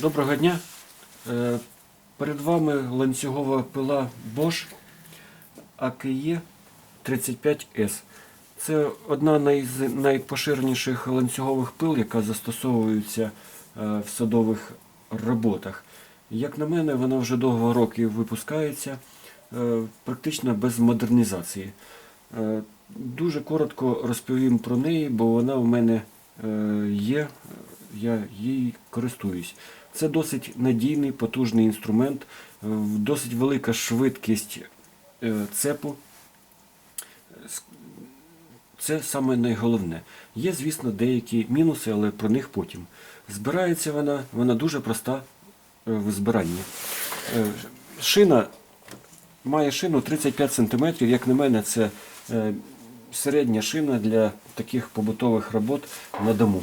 Доброго дня. Е, Перед вами ланцюгова пила Bosch AKE 35S. Це одна найз- найпоширеніших ланцюгових пил, яка застосовується е, в садових роботах. Як на мене, вона вже довго років випускається, е, практично без модернізації. Дуже коротко розповім про неї, бо вона в мене є, я їй користуюсь. Це досить надійний, потужний інструмент, е, досить велика швидкість е, цепу. Це саме найголовне. Є, звісно, деякі мінуси, але про них потім. Збирається вона, вона дуже проста е, в збиранні. Шина має шину 35 см, як на мене, це середня шина для таких побутових робот на дому.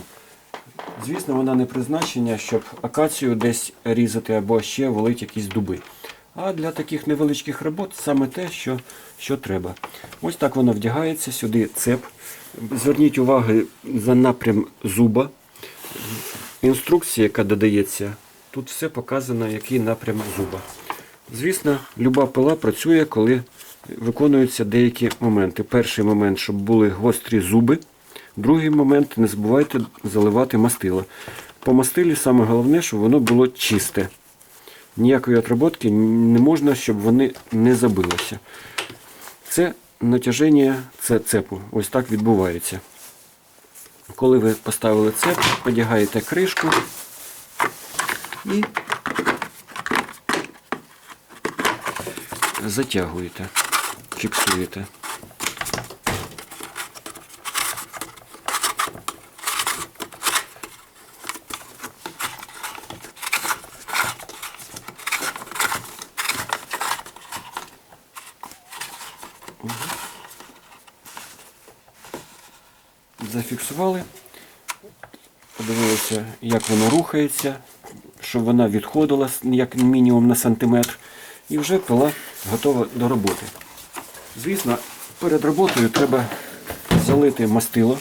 Звісно, вона не призначення, щоб акацію десь різати або ще валить якісь дуби. А для таких невеличких робот саме те, що, що треба. Ось так вона вдягається, сюди цеп. Зверніть увагу за напрям зуба. Інструкція, яка додається, тут все показано, який напрям зуба. Звісно, люба пила працює, коли виконуються деякі моменти. Перший момент, щоб були гострі зуби. Другий момент, не забувайте заливати мастило. По мастилі саме головне, щоб воно було чисте. Ніякої отработки не можна, щоб вони не забилося. Це натяження це цепу. Ось так відбувається. Коли ви поставили цеп, одягаєте кришку і затягуєте, фіксуєте. Зафіксували, подивилися, як воно рухається, щоб вона відходила як мінімум на сантиметр, і вже пила готова до роботи. Звісно, перед роботою треба залити мастило.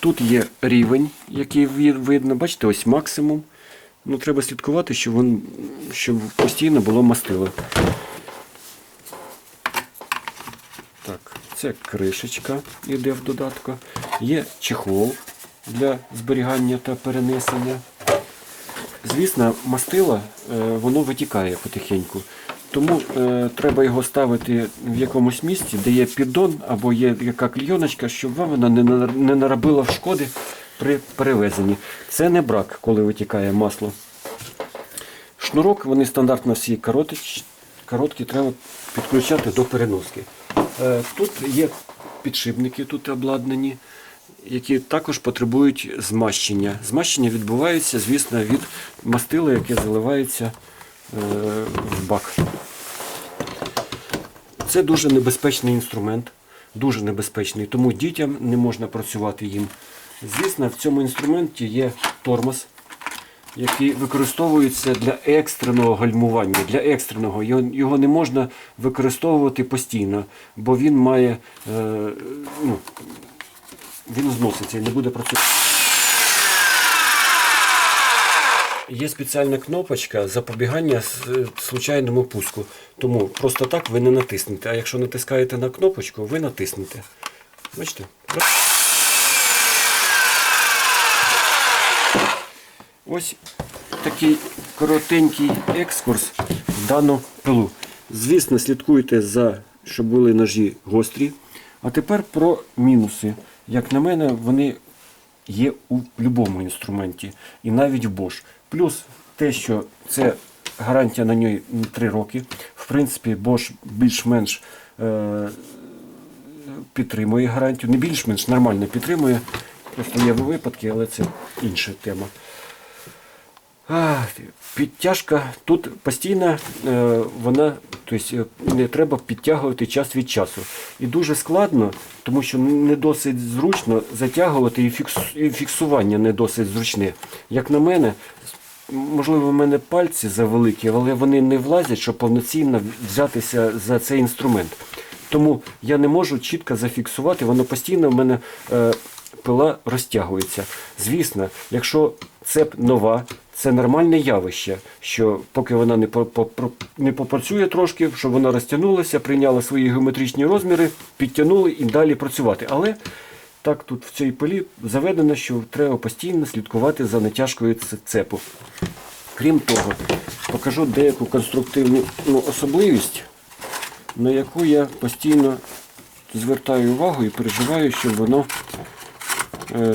Тут є рівень, який видно, бачите, ось максимум. Ну, треба слідкувати, щоб, він, щоб постійно було мастило. Так, це кришечка йде в додатку. Є чехол для зберігання та перенесення. Звісно, мастило е, воно витікає потихеньку. Тому е, треба його ставити в якомусь місці, де є піддон або є яка клійоночка, щоб вам вона не, не наробила шкоди при перевезенні. Це не брак, коли витікає масло. Шнурок, вони стандартно всі коротич- короткі, треба підключати до переноски. Е, Тут є підшипники, тут обладнані, які також потребують змащення. Змащення відбувається, звісно, від мастила, яке заливається е, в бак. Це дуже небезпечний інструмент, дуже небезпечний, тому дітям не можна працювати їм. Звісно, в цьому інструменті є тормоз, який використовується для екстреного гальмування. Для екстреного його, не можна використовувати постійно, бо він має е, ну, він зноситься і не буде працювати. Є спеціальна кнопочка запобігання с- случайному пуску. Тому просто так ви не натиснете. А якщо натискаєте на кнопочку, ви натиснете. Бачите? Ось такий коротенький екскурс в дану пилу. Звісно, слідкуйте за, щоб були ножі гострі. А тепер про мінуси. Як на мене, вони є у будь-якому інструменті, і навіть в Bosch. Плюс те, що це гарантія на ній 3 роки. В принципі, Bosch більш-менш е, підтримує гарантію. Не більш-менш нормально підтримує. Просто є випадки, але це інша тема. Підтяжка тут постійно е, вона, тобто е, не треба підтягувати час від часу. І дуже складно, тому що не досить зручно затягувати і, фікс, і фіксування не досить зручне. Як на мене, можливо, в мене пальці завеликі, але вони не влазять, щоб повноцінно взятися за цей інструмент. Тому я не можу чітко зафіксувати, воно постійно в мене е, пила розтягується. Звісно, якщо цеп нова, це нормальне явище, що поки вона не, не попрацює трошки, щоб вона розтягнулася, прийняла свої геометричні розміри, підтягнули і далі працювати. Але так тут в цій пилі заведено, що треба постійно слідкувати за натяжкою цепу. Крім того, покажу деяку конструктивну ну, особливість, на яку я постійно звертаю увагу і переживаю, щоб воно е,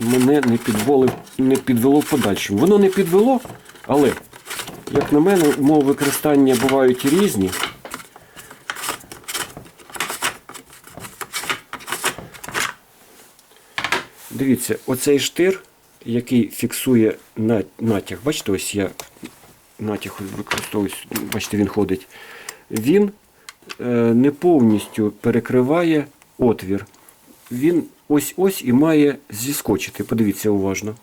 мене не підвело, не підвело в подальшому. Воно не підвело, але, як на мене, умови використання бувають різні. Дивіться, оцей штир, який фіксує натяг, бачите, ось я натяг використовую, бачите, він ходить. Він е, не повністю перекриває отвір. Він ось-ось і має зіскочити. Подивіться уважно.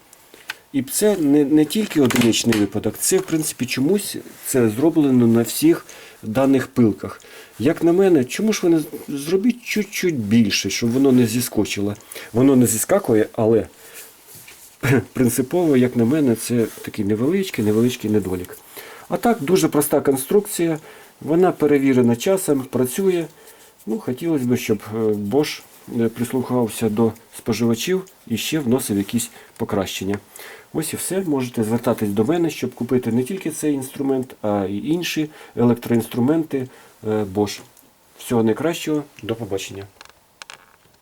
І це не, не тільки одиничний випадок, це в принципі чомусь це зроблено на всіх даних пилках. Як на мене, чому ж з- зробіть чуть-чуть більше, щоб воно не зіскочило? Воно не зіскакує, але принципово, як на мене, це такий невеличкий, невеличкий недолік. А так, дуже проста конструкція, вона перевірена часом, працює. Ну, хотілося б, щоб е, Bosch прислухався до споживачів і ще вносив якісь покращення. Ось і все. Можете звертатись до мене, щоб купити не тільки цей інструмент, а й інші електроінструменти е, Bosch. Всього найкращого, до побачення.